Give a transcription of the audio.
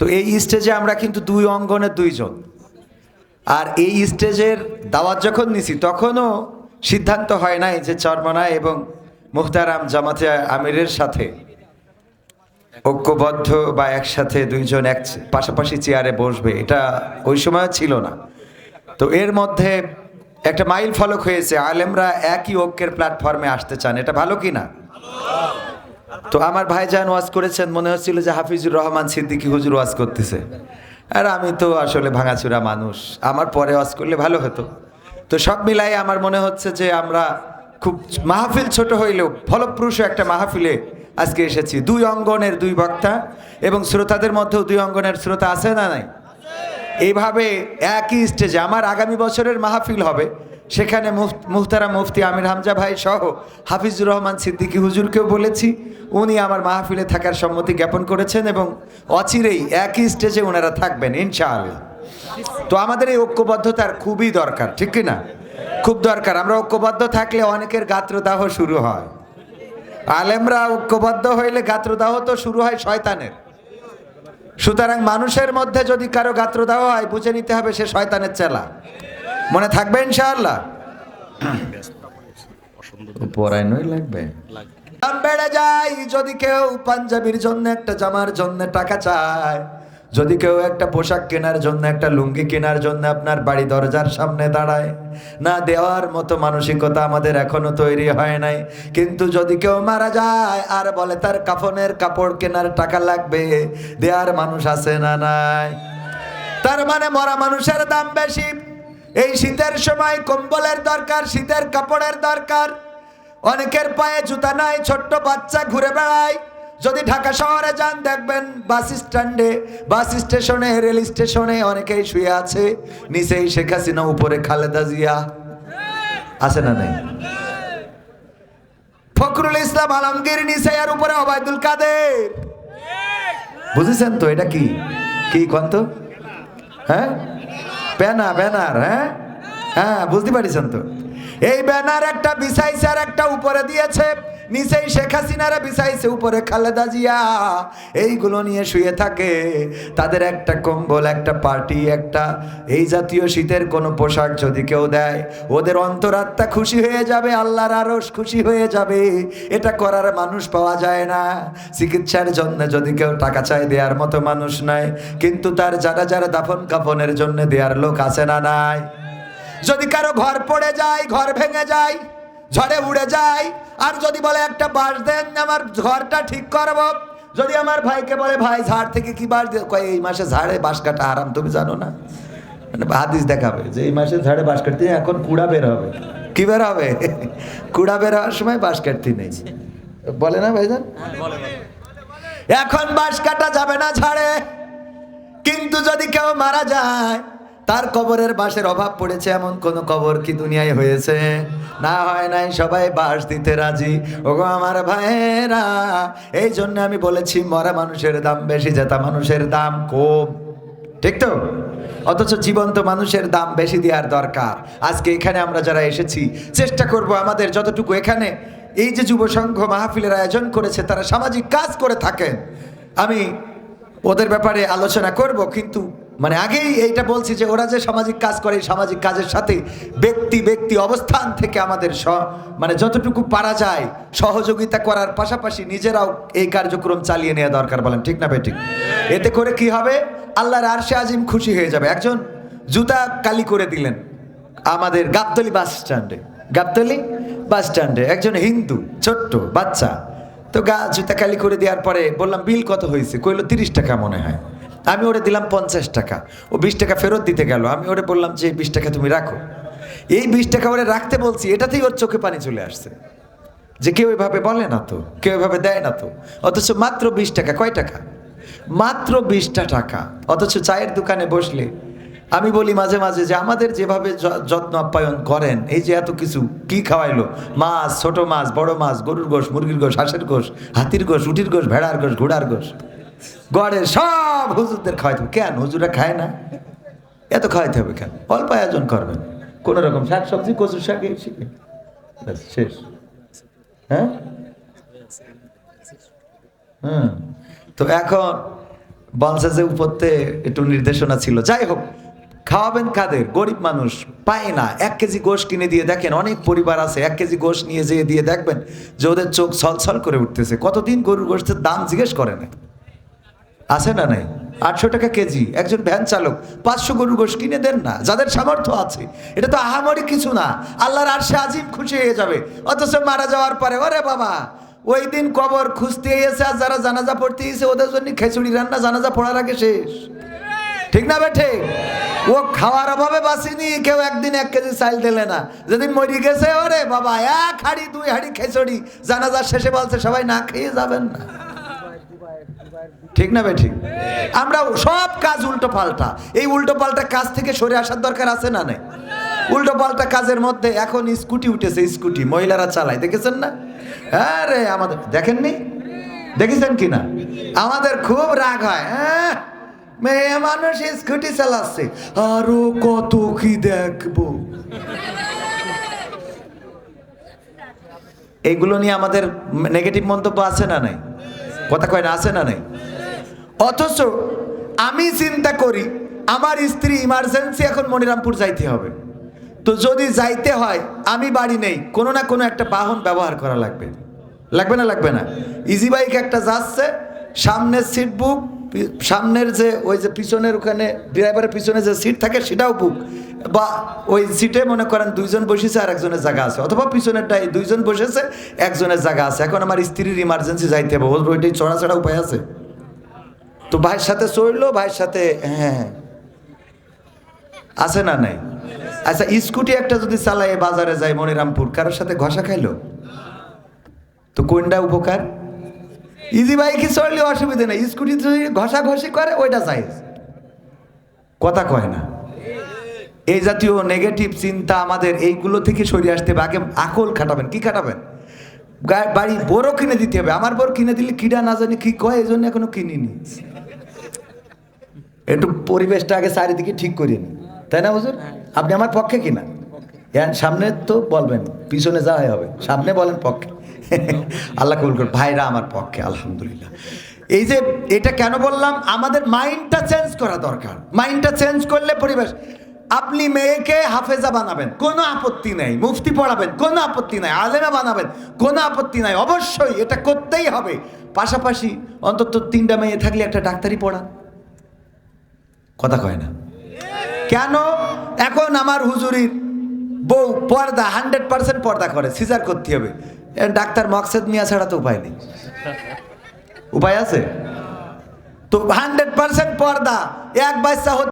তো এই স্টেজে আমরা কিন্তু দুই অঙ্গনের দুইজন। আর এই স্টেজের দাওয়াত যখন নিছি, তখনও সিদ্ধান্ত হয় নাই যে চরমনায় এবং মুখতারাম জামাতে আমিরের সাথে ঐক্যবদ্ধ বা একসাথে দুইজন এক পাশাপাশি চেয়ারে বসবে, এটা ওই সময় ছিল না। তো এর মধ্যে একটা মাইল ফলক হয়েছে, আলেমরা একই ঐক্যের প্ল্যাটফর্মে আসতে চান, এটা ভালো কি না? তো আমার ভাইজান ওয়াজ করেছেন, মনে হচ্ছিল যে হাফিজুর রহমান সিদ্দিকী হুজুর ওয়াজ করতেছে। আর আমি তো আসলে ভাঙাচুরা মানুষ, আমার পরে ওয়াজ করলে ভালো হতো। তো সব মিলাই আমার মনে হচ্ছে যে আমরা খুব মাহফিল ছোট হইলেও ফলপ্রসূ একটা মাহফিলে আজকে এসেছি। দুই অঙ্গনের দুই বক্তা এবং শ্রোতাদের মধ্যেও দুই অঙ্গনের শ্রোতা আছে না নাই? এইভাবে একই স্টেজে আমার আগামী বছরের মাহফিল হবে। সেখানে মুহতারা মুফতি আমির হামজা ভাই সহ হাফিজুর রহমান সিদ্দিকী হুজুরকেও বলেছি, উনি আমার মাহফিলে থাকার সম্মতি জ্ঞাপন করেছেন এবং অচিরেই একই স্টেজে ওনারা থাকবেন, ইনশাআল্লাহ। তো আমাদের এই ঐক্যবদ্ধতার খুবই দরকার, ঠিক কি না খুব দরকার। আমরা ঐক্যবদ্ধ থাকলে অনেকের গাত্রদাহ শুরু হয়। আলেমরা ঐক্যবদ্ধ হইলে গাত্রদাহ তো শুরু হয় শয়তানের। সুতরাং মানুষের মধ্যে যদি কারও গাত্রদাহ হয়, বুঝে নিতে হবে সে শয়তানের চেলা। মনে থাকবে ইনশাআল্লাহ? লাগবে। দাম বেড়ে যায় যদি কেউ পাঞ্জাবির জন্য একটা জামার জন্য টাকা চায়। যদি কেউ একটা পোশাক কেনার জন্য একটা লুঙ্গি কেনার জন্য আপনার বাড়ি দরজার সামনে দাঁড়ায়। না দেওয়ার মতো মানসিকতা আমাদের এখনও তৈরি হয় নাই। কিন্তু যদি কেউ মারা যায় আর বলে তার কাফনের কাপড় কেনার টাকা লাগবে দেওয়ার মানুষ আছে না নাই? তার মানে মরা মানুষের দাম বেশি। এই শীতের সময় কম্বলের দরকার, শীতের কাপড়ের দরকার। অনেকের পায়ে জুতা নাই, ছোট্ট বাচ্চা ঘুরে বেড়ায়। যদি ঢাকা শহরে যান, দেখবেন বাস স্ট্যান্ডে, বাস স্টেশনে, রেল স্টেশনে অনেকেই শুয়ে আছে। নিচেই শেখ হাসিনা, উপরে খালেদা জিয়া। আছে না নাই? ফখরুল ইসলাম আলমগীর নিচে, আর উপরে ওবায়দুল কাদের। বুঝেছেন তো এটা কি? কি কন্ত হ্যাঁ? ব্যানার ব্যানার হ্যাঁ? হ্যাঁ বুঝতে পারিছেন তো? এই ব্যানার একটা বিছাইছে আর একটা উপরে দিয়েছে। নিচেই শেখ হাসিনারা বিছাইছে উপরে খালেদা জিয়া। এইগুলো নিয়ে শুয়ে থাকে। তাদের একটা কম্বল, একটা পার্টি, একটা এই জাতীয় শীতের কোনো পোশাক যদি কেউ দেয়, ওদের অন্তরাত্মা খুশি হয়ে যাবে, আল্লাহর আরস খুশি হয়ে যাবে। এটা করার মানুষ পাওয়া যায় না। চিকিৎসার জন্য যদি কেউ টাকা চায় দেওয়ার মতো মানুষ নাই। কিন্তু তার যারা যারা দাফন কাফনের জন্য দেওয়ার লোক আছে না নাই? যদি কারও ঘর পড়ে যায়, ঘর ভেঙে যায় ঝড়ে উড়ে যায় আর যদি বলে একটা বাঁশ দেন, আমার ঘরটা ঠিক করব। যদি আমার ভাইকে বলে, ভাই, ঝাড় থেকে কি বাঁশ দিয়ে কয়, এই মাসে ঝাড়ে বাঁশ কাটা আরাম, তুমি জানো না? মানে হাদিস দেখাবে যে এই মাসে ঝাড়ে বাঁশ কাটতে এখন কুড়া বের হবে। কি বের হবে? কুড়া বের হওয়ার সময় বাঁশ কাটতে নেই। বলে না ভাইজান? এখন বাঁশ কাটা যাবে না ঝাড়ে। কিন্তু যদি কেউ মারা যায় তার কবরের বাঁশের অভাব পড়েছে, এমন কোন কবর কি দুনিয়ায় হয়েছে? না হয় নাই সবাই বাঁশ দিতে রাজি। ওগো আমার ভাইয়েরা, এই জন্য আমি বলেছি, মরা মানুষের দাম বেশি, জেতা মানুষের দাম কম। ঠিক তো? অথচ জীবন্ত মানুষের দাম বেশি দেওয়ার দরকার। আজকে এখানে আমরা যারা এসেছি, চেষ্টা করব আমাদের যতটুকু এখানে। এই যে যুব সংঘ মাহফিলের আয়োজন করেছে, তারা সামাজিক কাজ করে থাকেন। আমি ওদের ব্যাপারে আলোচনা করব, কিন্তু মানে আগেই এইটা বলছি যে ওরা যে সামাজিক কাজ করে, সামাজিক কাজের সাথে ব্যক্তি ব্যক্তি অবস্থান থেকে আমাদের স মানে যতটুকু পারা যায়, সহযোগিতা করার পাশাপাশি নিজেরাও এই কার্যক্রম চালিয়ে নেওয়া দরকার বলেন, ঠিক না বেঠিক এতে করে কি হবে? আল্লাহর আরশে আজিম খুশি হয়ে যাবে। একজন জুতা কালি করে দিলেন আমাদের গাবতলি বাস স্ট্যান্ডে। গাবতলি বাস স্ট্যান্ডে। একজন হিন্দু, ছোট্ট, বাচ্চা। তো গা জুতা কালি করে দেওয়ার পরে বললাম, বিল কত হয়েছে? কইলো, তিরিশ টাকা মনে হয়। আমি ওরে দিলাম পঞ্চাশ টাকা। ও বিশ টাকা ফেরত দিতে গেল। আমি ওরে বললাম যে বিশ টাকা তুমি রাখো। এই বিশ টাকা ওরে রাখতে বলছি, এটাতেই ওর চোখে পানি চলে আসছে। যে কেউ এভাবে বলে না তো, কেউ এভাবে দেয় না তো। অথচ মাত্র বিশ টাকা, কয় টাকা? মাত্র বিশটা টাকা। অথচ চায়ের দোকানে বসলে আমি বলি মাঝে মাঝে যে, আমাদের যেভাবে যত্ন আপ্যায়ন করেন, এই যে এত কিছু কি খাওয়াইলো? মাছ, ছোট মাছ, বড় মাছ, গরুর গোশ, মুরগির গোশ, হাঁসের গোশ, হাতির গোশ, উটির গোশ, ভেড়ার গোশ, ঘোড়ার গোশ। গড়ের সব হুজুরদের খাওয়াইতে হবে। কেন? হুজুরা খায় না। এত খাওয়াইতে হবে কেন? অল্প আয়োজন করবেন। কোনো রকম শাক সবজি কচুর শাক শেষ। হ্যাঁ? হুম। তো এখন বলছে যে উপরতে একটু নির্দেশনা ছিল। যাই হোক, খাওয়াবেন কাদের? গরিব মানুষ পায় না। এক কেজি গোশ কিনে দিয়ে দেখেন, অনেক পরিবার আছে, এক কেজি গোশ নিয়ে যেয়ে দিয়ে দেখবেন যে ওদের চোখ ছলছল করে উঠতেছে। কতদিন গরুর গোষ্ঠের দাম জিজ্ঞেস করে না। আছে না নাই? আটশো টাকা কেজি, একজন ভ্যান চালক, পাঁচশো গরুর গোশ কিনে দেন না, যাদের সামর্থ্য আছে। এটা তো আহামরি কিছু না, আল্লাহর আর সে আজিম খুশি হয়ে যাবে। অথচ মারা যাওয়ার পরে, ওরে বাবা, ওই দিন কবর খুঁজতে এসে আর যারা জানাজা পড়তে এসে ওদের জন্য খেচুড়ি রান্না, জানাজা পড়ার আগে শেষ। ঠিক না বেঠে? ও খাওয়ার অভাবে বাসিনি কেউ একদিন এক কেজি চাল দিলে না। যেদিন মরি গেছে, ওরে বাবা, এক হাড়ি, দুই হাড়ি খেচড়ি জানাজার শেষে বলছে, সবাই না খেয়ে যাবেন না। ঠিক না বেঠিক আমরা সব কাজ উল্টো পাল্টা। এই উল্টো পাল্টা কাজ থেকে সরে আসার দরকার আছে না নাই? উল্টো পাল্টা কাজের মধ্যে এখন স্কুটি উঠেছে, স্কুটি। মহিলারা চালায়, দেখেছেন না? আরে, আমাদের দেখেননি? দেখেছেন কি না? আমাদের খুব রাগ হয় হ্যাঁ? মেয়ে মানুষ স্কুটি চালাচ্ছে। আরও কত কি দেখব? এইগুলো নিয়ে আমাদের নেগেটিভ মন্তব্য আছে না নাই? কথা কয় না, আছে না নাই? অথচ আমি চিন্তা করি, আমার স্ত্রী ইমার্জেন্সি এখন মনিরামপুর যাইতে হবে। তো যদি যাইতে হয়, আমি বাড়ি নেই, কোনো না কোনো একটা বাহন ব্যবহার করা লাগবে। লাগবে না লাগবে না। ইজি বাইক একটা যাচ্ছে, সামনের সিট বুক সামনের যে ওই যে পিছনের ওখানে ড্রাইভারের পিছনে যে সিট থাকে, সেটাও বুক বা ওই সিটে মনে করেন দুইজন বসেছে আর একজনের জায়গা আছে, অথবা পিছনেরটাই দুইজন বসেছে, একজনের জায়গা আছে। এখন আমার স্ত্রীর ইমার্জেন্সি যাইতে হবে ওইটাই চড়া চড়া উপায় আছে। তো ভাইয়ের সাথে চড়লো ভাইয়ের সাথে হ্যাঁ আছে না নাই? আচ্ছা স্কুটি একটা যদি চালায় বাজারে যায় মনিরামপুর, কারোর সাথে ঘষা খাইলো? তো কোনটা উপকার? ইজি বাইকে চড়লে অসুবিধা নেই, স্কুটি যদি ঘষা ঘষি করে, ওইটা চাই কথা কয় না। এই জাতীয় নেগেটিভ চিন্তা আমাদের এইগুলো থেকে সরিয়ে আসতে হবে। আগে আকল খাটাবেন, কি খাটাবেন? বাড়ি বড় কিনে দিতে হবে, আমার বড় কিনে দিলে কিডা না জানি কি কয় এই জন্য এখনও কিনিনি। একটু পরিবেশটা আগে চারিদিকে ঠিক করি করিনি তাই না হুজুর? আপনি আমার পক্ষে কিনা? হ্যাঁ সামনে তো বলবেন পিছনে যাওয়াই হবে। সামনে বলেন পক্ষে। আল্লাহ কবুল করুন ভাইরা আমার পক্ষে আলহামদুলিল্লাহ। এই যে এটা কেন বললাম? আমাদের মাইন্ডটা চেঞ্জ করা দরকার। মাইন্ডটা চেঞ্জ করলে পরিবেশ আপনি মেয়েকে হাফেজা বানাবেন কোনো আপত্তি নেই। মুফতি পড়াবেন কোনো আপত্তি নাই। আলেমা বানাবেন কোনো আপত্তি নাই। অবশ্যই এটা করতেই হবে। পাশাপাশি অন্তত তিনটা মেয়ে থাকলে একটা ডাক্তারি পড়ান। কথা কয় না। কেন? এখন আমার হুজুরির বউ পর্দা হান্ড্রেড পার্সেন্ট পর্দা করে সিজার করতে হবে। ডাক্তার মকসেদ মিয়া ছাড়া তো উপায় নেই। উপায় আছে? তো হান্ড্রেড পার্সেন্ট পর্দা, এক বাচ্চা